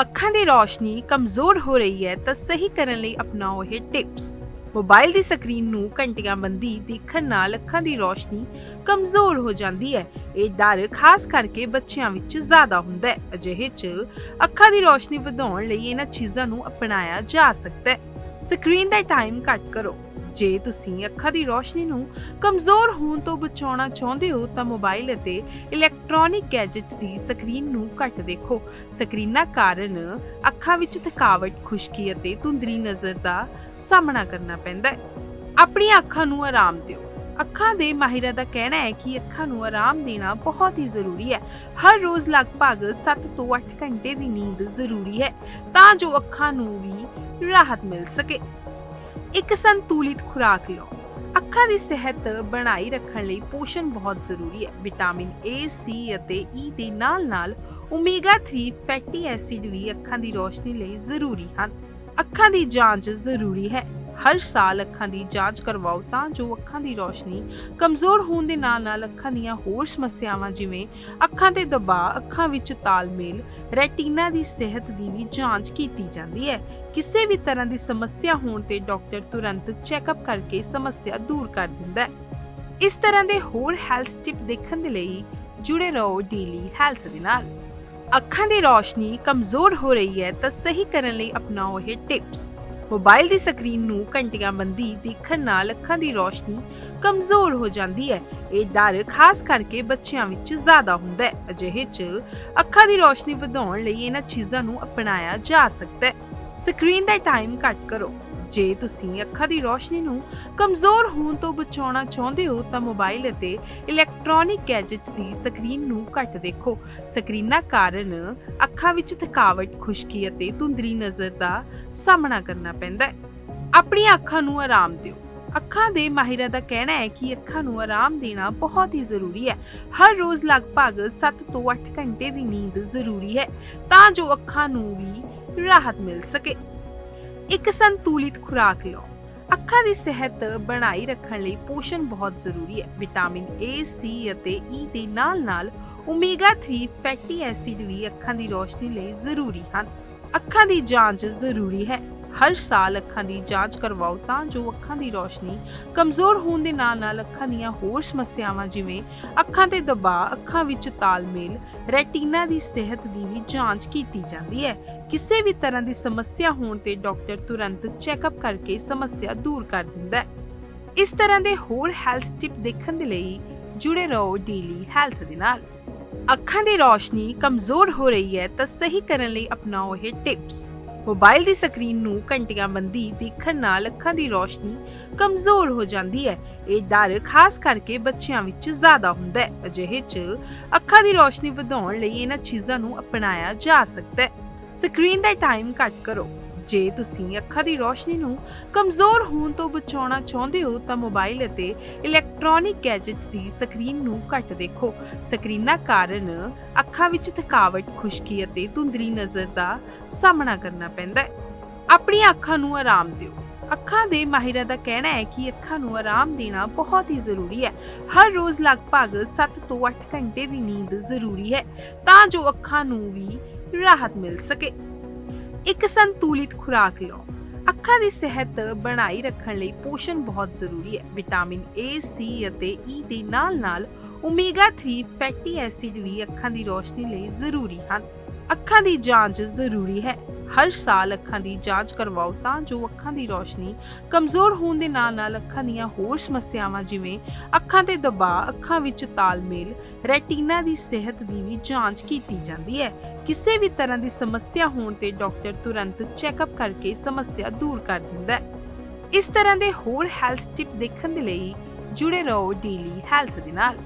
ਅੱਖਾਂ ਦੀ ਰੋਸ਼ਨੀ ਕਮਜ਼ੋਰ ਹੋ ਰਹੀ ਹੈ ਤਾਂ ਸਹੀ ਕਰਨ ਲਈ ਅਪਣਾਓ ਇਹ ਟਿਪਸ ਮੋਬਾਈਲ ਦੀ ਸਕਰੀਨ ਨੂੰ ਘੰਟੀਆਂ ਬੰਦੀ ਦੇਖਣ ਨਾਲ ਅੱਖਾਂ ਦੀ ਰੋਸ਼ਨੀ ਕਮਜ਼ੋਰ ਹੋ ਜਾਂਦੀ ਹੈ। ਇਹ ਡਰ ਖਾਸ ਕਰਕੇ ਬੱਚਿਆਂ ਵਿੱਚ ਜ਼ਿਆਦਾ ਹੁੰਦਾ ਹੈ। ਅਜਿਹੇ 'ਚ ਅੱਖਾਂ ਦੀ ਰੋਸ਼ਨੀ ਵਧਾਉਣ ਲਈ ਇਹਨਾਂ ਚੀਜ਼ਾਂ ਨੂੰ ਅਪਣਾਇਆ ਜਾ ਸਕਦਾ ਹੈ। ਸਕਰੀਨ ਦਾ ਟਾਈਮ ਘੱਟ ਕਰੋ। ਜੇ ਤੁਸੀਂ ਅੱਖਾਂ ਦੀ ਰੋਸ਼ਨੀ ਨੂੰ ਕਮਜ਼ੋਰ ਹੋਣ ਤੋਂ ਬਚਾਉਣਾ ਚਾਹੁੰਦੇ ਹੋ, ਤਾਂ ਮੋਬਾਈਲ ਅਤੇ ਇਲੈਕਟ੍ਰੋਨਿਕ ਗੈਜਟਸ ਦੀ ਸਕਰੀਨ ਨੂੰ ਘੱਟ ਦੇਖੋ। ਸਕਰੀਨਾਂ ਕਾਰਨ ਅੱਖਾਂ ਵਿੱਚ ਥਕਾਵਟ, ਖੁਸ਼ਕੀ ਅਤੇ ਧੁੰਦਲੀ ਨਜ਼ਰ ਦਾ ਸਾਹਮਣਾ ਕਰਨਾ ਪੈਂਦਾ ਹੈ। ਆਪਣੀਆਂ ਅੱਖਾਂ ਨੂੰ ਆਰਾਮ ਦਿਓ। ਅੱਖਾਂ ਦੇ ਮਾਹਿਰਾਂ ਦਾ ਕਹਿਣਾ ਹੈ ਕਿ ਅੱਖਾਂ ਨੂੰ ਆਰਾਮ ਦੇਣਾ ਬਹੁਤ ਹੀ ਜ਼ਰੂਰੀ ਹੈ। ਹਰ ਰੋਜ਼ ਲਗਭਗ 7 ਤੋਂ 8 ਘੰਟੇ ਦੀ ਨੀਂਦ ਜ਼ਰੂਰੀ ਹੈ, ਤਾਂ ਜੋ ਅੱਖਾਂ ਨੂੰ ਵੀ ਰਾਹਤ ਮਿਲ ਸਕੇ। ਇੱਕ ਸੰਤੁਲਿਤ ਖੁਰਾਕ ਲਓ। ਅੱਖਾਂ ਦੀ ਸਿਹਤ ਬਣਾਈ ਰੱਖਣ ਲਈ ਪੋਸ਼ਣ ਬਹੁਤ ਜ਼ਰੂਰੀ ਹੈ। ਵਿਟਾਮਿਨ A, C ਅਤੇ E ਦੇ ਨਾਲ-ਨਾਲ ਓਮੇਗਾ 3 ਫੈਟੀ ਐਸਿਡ ਵੀ ਅੱਖਾਂ ਦੀ ਰੋਸ਼ਨੀ ਲਈ ਜ਼ਰੂਰੀ ਹਨ। ਅੱਖਾਂ ਦੀ ਜਾਂਚ ਜ਼ਰੂਰੀ ਹੈ। ਹਰ ਸਾਲ ਅੱਖਾਂ ਦੀ ਜਾਂਚ ਕਰਵਾਓ ਤਾਂ ਜੋ ਅੱਖਾਂ ਦੀ ਰੋਸ਼ਨੀ ਕਮਜ਼ੋਰ ਹੋਣ ਦੇ ਨਾਲ-ਨਾਲ ਅੱਖਾਂ ਦੀਆਂ ਹੋਰ ਸਮੱਸਿਆਵਾਂ ਜਿਵੇਂ ਅੱਖਾਂ ਤੇ ਦਬਾਅ, ਅੱਖਾਂ ਵਿੱਚ ਤਾਲਮੇਲ, ਰੈਟੀਨਾ ਦੀ ਸਿਹਤ ਦੀ ਵੀ ਜਾਂਚ ਕੀਤੀ ਜਾਂਦੀ ਹੈ। ਕਿਸੇ ਵੀ ਤਰ੍ਹਾਂ ਦੀ ਸਮੱਸਿਆ ਹੋਣ ਤੇ ਡਾਕਟਰ ਤੁਰੰਤ ਚੈੱਕਅਪ ਕਰਕੇ ਸਮੱਸਿਆ ਦੂਰ ਕਰ ਦਿੰਦਾ ਹੈ। ਇਸ ਤਰ੍ਹਾਂ ਦੇ ਹੋਰ ਹੈਲਥ ਟਿਪ ਦੇਖਣ ਦੇ ਲਈ ਜੁੜੇ ਰਹੋ ਡੇਲੀ ਹੈਲਥ ਦੇ ਨਾਲ। ਅੱਖਾਂ ਦੀ ਰੋਸ਼ਨੀ ਕਮਜ਼ੋਰ ਹੋ ਰਹੀ ਹੈ ਤਾਂ ਸਹੀ ਕਰਨ ਲਈ ਅਪਣਾਓ ਇਹ ਟਿਪਸ। ਮੋਬਾਈਲ ਦੀ ਸਕਰੀਨ ਨੂੰ ਘੰਟੀਆਂ ਬੰਦੀ ਦੇਖਣ ਨਾਲ ਅੱਖਾਂ ਦੀ ਰੋਸ਼ਨੀ ਕਮਜ਼ੋਰ ਹੋ ਜਾਂਦੀ ਹੈ। ਇਹ ਡਰ ਖਾਸ ਕਰਕੇ ਬੱਚਿਆਂ ਵਿੱਚ ਜ਼ਿਆਦਾ ਹੁੰਦਾ ਹੈ। ਅਜਿਹੇ 'ਚ ਅੱਖਾਂ ਦੀ ਰੋਸ਼ਨੀ ਵਧਾਉਣ ਲਈ ਇਹਨਾਂ ਚੀਜ਼ਾਂ ਨੂੰ ਅਪਣਾਇਆ ਜਾ ਸਕਦਾ ਹੈ। ਸਕਰੀਨ ਦਾ ਟਾਈਮ ਘੱਟ ਕਰੋ। ਜੇ ਤੁਸੀਂ ਅੱਖਾਂ ਦੀ ਰੋਸ਼ਨੀ ਨੂੰ ਕਮਜ਼ੋਰ ਹੋਣ ਤੋਂ ਬਚਾਉਣਾ ਚਾਹੁੰਦੇ ਹੋ, ਤਾਂ ਮੋਬਾਈਲ ਅਤੇ ਇਲੈਕਟ੍ਰੋਨਿਕ ਗੈਜਟਸ ਦੀ ਸਕਰੀਨ ਨੂੰ ਘੱਟ ਦੇਖੋ। ਸਕਰੀਨਾਂ ਕਾਰਨ ਅੱਖਾਂ ਵਿੱਚ ਥਕਾਵਟ, ਖੁਸ਼ਕੀ ਅਤੇ ਧੁੰਦਲੀ ਨਜ਼ਰ ਦਾ ਸਾਹਮਣਾ ਕਰਨਾ ਪੈਂਦਾ ਹੈ। ਆਪਣੀਆਂ ਅੱਖਾਂ ਨੂੰ ਆਰਾਮ ਦਿਓ। ਅੱਖਾਂ ਦੇ ਮਾਹਿਰਾਂ ਦਾ ਕਹਿਣਾ ਹੈ ਕਿ ਅੱਖਾਂ ਨੂੰ ਆਰਾਮ ਦੇਣਾ ਬਹੁਤ ਹੀ ਜ਼ਰੂਰੀ ਹੈ। ਹਰ ਰੋਜ਼ ਲਗਭਗ 7 ਤੋਂ 8 ਘੰਟੇ ਦੀ ਨੀਂਦ ਜ਼ਰੂਰੀ ਹੈ, ਤਾਂ ਜੋ ਅੱਖਾਂ ਨੂੰ ਵੀ ਰਾਹਤ ਮਿਲ ਸਕੇ। ਇੱਕ ਸੰਤੁਲਿਤ ਖੁਰਾਕ ਲਓ। ਅੱਖਾਂ ਦੀ ਸਿਹਤ ਬਣਾਈ ਰੱਖਣ ਲਈ ਪੋਸ਼ਣ ਬਹੁਤ ਜ਼ਰੂਰੀ ਹੈ। ਵਿਟਾਮਿਨ A, C ਅਤੇ E ਦੇ ਨਾਲ-ਨਾਲ ਓਮੇਗਾ 3 ਫੈਟੀ ਐਸਿਡ ਵੀ ਅੱਖਾਂ ਦੀ ਰੋਸ਼ਨੀ ਲਈ ਜ਼ਰੂਰੀ ਹਨ। ਅੱਖਾਂ ਦੀ ਜਾਂਚ ਜ਼ਰੂਰੀ ਹੈ। ਹਰ ਸਾਲ ਅੱਖਾਂ ਦੀ ਜਾਂਚ ਕਰਵਾਓ ਤਾਂ ਜੋ ਅੱਖਾਂ ਦੀ ਰੋਸ਼ਨੀ ਕਮਜ਼ੋਰ ਹੋਣ ਦੇ ਨਾਲ-ਨਾਲ ਅੱਖਾਂ ਦੀਆਂ ਹੋਰ ਸਮੱਸਿਆਵਾਂ ਜਿਵੇਂ ਅੱਖਾਂ ਤੇ ਦਬਾਅ, ਅੱਖਾਂ ਵਿੱਚ ਤਾਲਮੇਲ, ਰੈਟੀਨਾ ਦੀ ਸਿਹਤ ਦੀ ਵੀ ਜਾਂਚ ਕੀਤੀ ਜਾਂਦੀ ਹੈ। ਕਿਸੇ ਵੀ ਤਰ੍ਹਾਂ ਦੀ ਸਮੱਸਿਆ ਹੋਣ ਤੇ ਡਾਕਟਰ ਤੁਰੰਤ ਚੈੱਕਅਪ ਕਰਕੇ ਸਮੱਸਿਆ ਦੂਰ ਕਰ ਦਿੰਦਾ ਹੈ। ਇਸ ਤਰ੍ਹਾਂ ਦੇ ਹੋਰ ਹੈਲਥ ਟਿਪ ਦੇਖਣ ਦੇ ਲਈ ਜੁੜੇ ਰਹੋ ਡੇਲੀ ਹੈਲਥ ਦੇ ਨਾਲ। ਅੱਖਾਂ ਦੀ ਰੋਸ਼ਨੀ ਕਮਜ਼ੋਰ ਹੋ ਰਹੀ ਹੈ ਤਾਂ ਸਹੀ ਕਰਨ ਲਈ ਅਪਣਾਓ ਇਹ ਟਿਪਸ। ਮੋਬਾਈਲ ਦੀ ਸਕਰੀਨ ਨੂੰ ਘੰਟੀਆਂ ਬੰਦੀ ਦੇਖਣ ਨਾਲ ਅੱਖਾਂ ਦੀ ਰੋਸ਼ਨੀ ਕਮਜ਼ੋਰ ਹੋ ਜਾਂਦੀ ਹੈ। ਇਹ ਡਰ ਖਾਸ ਕਰਕੇ ਬੱਚਿਆਂ ਵਿੱਚ ਜ਼ਿਆਦਾ ਹੁੰਦਾ ਹੈ। ਅਜਿਹੇ 'ਚ ਅੱਖਾਂ ਦੀ ਰੋਸ਼ਨੀ ਵਧਾਉਣ ਲਈ ਇਹਨਾਂ ਚੀਜ਼ਾਂ ਨੂੰ ਅਪਣਾਇਆ ਜਾ ਸਕਦਾ ਹੈ। ਸਕਰੀਨ ਦਾ ਟਾਈਮ ਘੱਟ ਕਰੋ। ਜੇ ਤੁਸੀਂ ਅੱਖਾਂ ਦੀ ਰੋਸ਼ਨੀ ਨੂੰ ਕਮਜ਼ੋਰ ਹੋਣ ਤੋਂ ਬਚਾਉਣਾ ਚਾਹੁੰਦੇ ਹੋ, ਤਾਂ ਮੋਬਾਈਲ ਅਤੇ ਇਲੈਕਟ੍ਰੋਨਿਕ ਗੈਜਟਸ ਦੀ ਸਕਰੀਨ ਨੂੰ ਘੱਟ ਦੇਖੋ। ਸਕਰੀਨਾਂ ਕਾਰਨ ਅੱਖਾਂ ਵਿੱਚ ਥਕਾਵਟ, ਖੁਸ਼ਕੀ ਅਤੇ ਧੁੰਦਲੀ ਨਜ਼ਰ ਦਾ ਸਾਹਮਣਾ ਕਰਨਾ ਪੈਂਦਾ ਹੈ। ਆਪਣੀਆਂ ਅੱਖਾਂ ਨੂੰ ਆਰਾਮ ਦਿਓ। ਅੱਖਾਂ ਦੇ ਮਾਹਿਰਾਂ ਦਾ ਕਹਿਣਾ ਹੈ ਕਿ ਅੱਖਾਂ ਨੂੰ ਆਰਾਮ ਦੇਣਾ ਬਹੁਤ ਹੀ ਜ਼ਰੂਰੀ ਹੈ। ਹਰ ਰੋਜ਼ ਲਗਭਗ 7 ਤੋਂ 8 ਘੰਟੇ ਦੀ ਨੀਂਦ ਜ਼ਰੂਰੀ ਹੈ, ਤਾਂ ਜੋ ਅੱਖਾਂ ਨੂੰ ਵੀ ਰਾਹਤ ਮਿਲ ਸਕੇ। ਇੱਕ ਸੰਤੁਲਿਤ ਖੁਰਾਕ ਲਓ। ਅੱਖਾਂ ਦੀ ਸਿਹਤ ਬਣਾਈ ਰੱਖਣ ਲਈ ਪੋਸ਼ਣ ਬਹੁਤ ਜ਼ਰੂਰੀ ਹੈ। ਵਿਟਾਮਿਨ A, C ਅਤੇ E ਦੇ ਨਾਲ-ਨਾਲ ਓਮੇਗਾ 3 ਫੈਟੀ ਐਸਿਡ ਵੀ ਅੱਖਾਂ ਦੀ ਰੋਸ਼ਨੀ ਲਈ ਜ਼ਰੂਰੀ ਹਨ। ਅੱਖਾਂ ਦੀ ਜਾਂਚ ਜ਼ਰੂਰੀ ਹੈ। ਹਰ ਸਾਲ ਅੱਖਾਂ ਦੀ ਜਾਂਚ ਕਰਵਾਓ ਤਾਂ ਜੋ ਅੱਖਾਂ ਦੀ ਰੋਸ਼ਨੀ ਕਮਜ਼ੋਰ ਹੋਣ ਦੇ ਨਾਲ-ਨਾਲ ਅੱਖਾਂ ਦੀਆਂ ਹੋਰ ਸਮੱਸਿਆਵਾਂ ਜਿਵੇਂ ਅੱਖਾਂ ਤੇ ਦਬਾਅ, ਅੱਖਾਂ ਵਿੱਚ ਤਾਲਮੇਲ, ਰੈਟੀਨਾ ਦੀ ਸਿਹਤ ਦੀ ਵੀ ਜਾਂਚ ਕੀਤੀ ਜਾਂਦੀ ਹੈ। ਕਿਸੇ ਵੀ ਤਰ੍ਹਾਂ ਦੀ ਸਮੱਸਿਆ ਹੋਣ ਤੇ ਡਾਕਟਰ ਤੁਰੰਤ ਚੈੱਕਅਪ ਕਰਕੇ ਸਮੱਸਿਆ ਦੂਰ ਕਰ ਦਿੰਦਾ ਹੈ। ਇਸ ਤਰ੍ਹਾਂ ਦੇ ਹੋਰ ਹੈਲਥ ਟਿਪ ਦੇਖਣ ਦੇ ਲਈ ਜੁੜੇ ਰਹੋ ਡੇਲੀ ਹੈਲਥ ਦੇ ਨਾਲ।